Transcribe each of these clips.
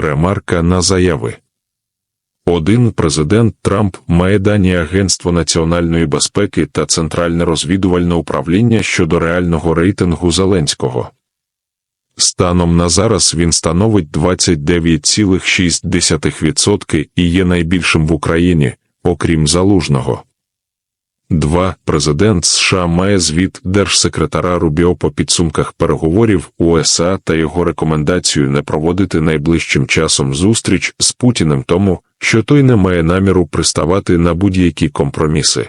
Ремарка на заяви. Один президент Трамп має дані Агентство національної безпеки та Центральне розвідувальне управління щодо реального рейтингу Зеленського. Станом на зараз він становить 29,6% і є найбільшим в Україні, окрім залужного. 2. Президент США має звіт держсекретара Рубіо по підсумках переговорів USA та його рекомендацію не проводити найближчим часом зустріч з Путіним тому, що той не має наміру приставати на будь-які компроміси.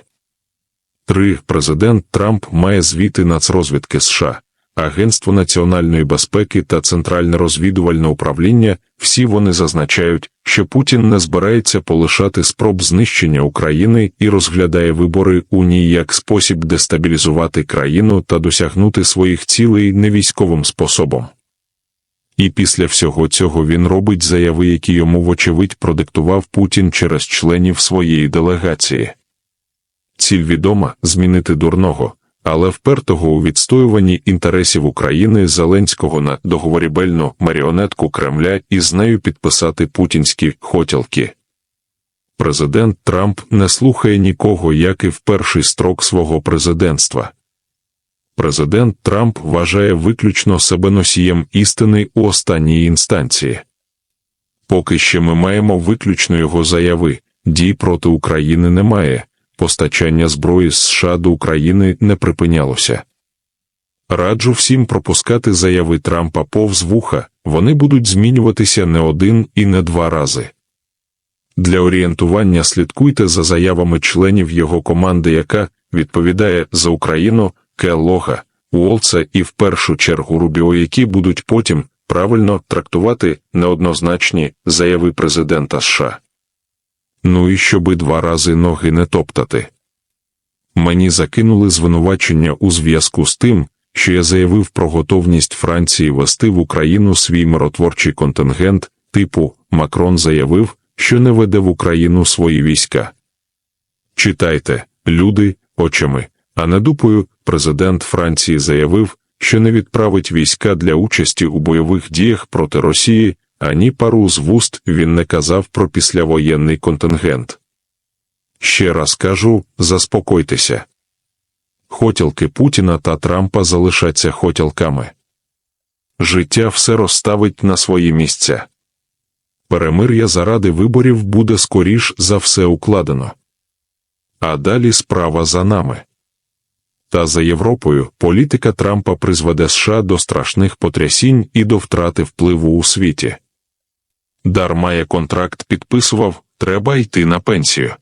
3. Президент Трамп має звіти Нацрозвідки США, Агентство національної безпеки та Центральне розвідувальне управління. Всі вони зазначають, що Путін не збирається полишати спроб знищення України і розглядає вибори у ній як спосіб дестабілізувати країну та досягнути своїх цілей невійськовим способом. І після всього цього він робить заяви, які йому вочевидь продиктував Путін через членів своєї делегації. Ціль відома змінити дурного, але впертого у відстоюванні інтересів України Зеленського на договорібельну маріонетку Кремля і з нею підписати путінські хотілки. Президент Трамп не слухає нікого, як і в перший строк свого президентства. Президент Трамп вважає виключно себе носієм істини у останній інстанції. Поки ще ми маємо виключно його заяви, дій проти України немає, постачання зброї з США до України не припинялося. Раджу всім пропускати заяви Трампа повз вуха, вони будуть змінюватися не один і не два рази. Для орієнтування слідкуйте за заявами членів його команди, яка відповідає за Україну Келлога, Уолца і в першу чергу Рубіо, які будуть потім правильно трактувати неоднозначні заяви президента США. Ну і щоби два рази ноги не топтати. Мені закинули звинувачення у зв'язку з тим, що я заявив про готовність Франції вести в Україну свій миротворчий контингент, типу Макрон заявив, що не веде в Україну свої війська. Читайте, люди, очами, а не дупою, президент Франції заявив, що не відправить війська для участі у бойових діях проти Росії, ані пару з вуст він не казав про післявоєнний контингент. Ще раз кажу, заспокойтеся. Хотілки Путіна та Трампа залишаться хотілками. Життя все розставить на свої місця. Перемир'я заради виборів буде скоріш за все укладено. А далі справа за нами. Та за Європою політика Трампа призведе США до страшних потрясінь і до втрати впливу у світі. Дарма я контракт підписував, треба йти на пенсію.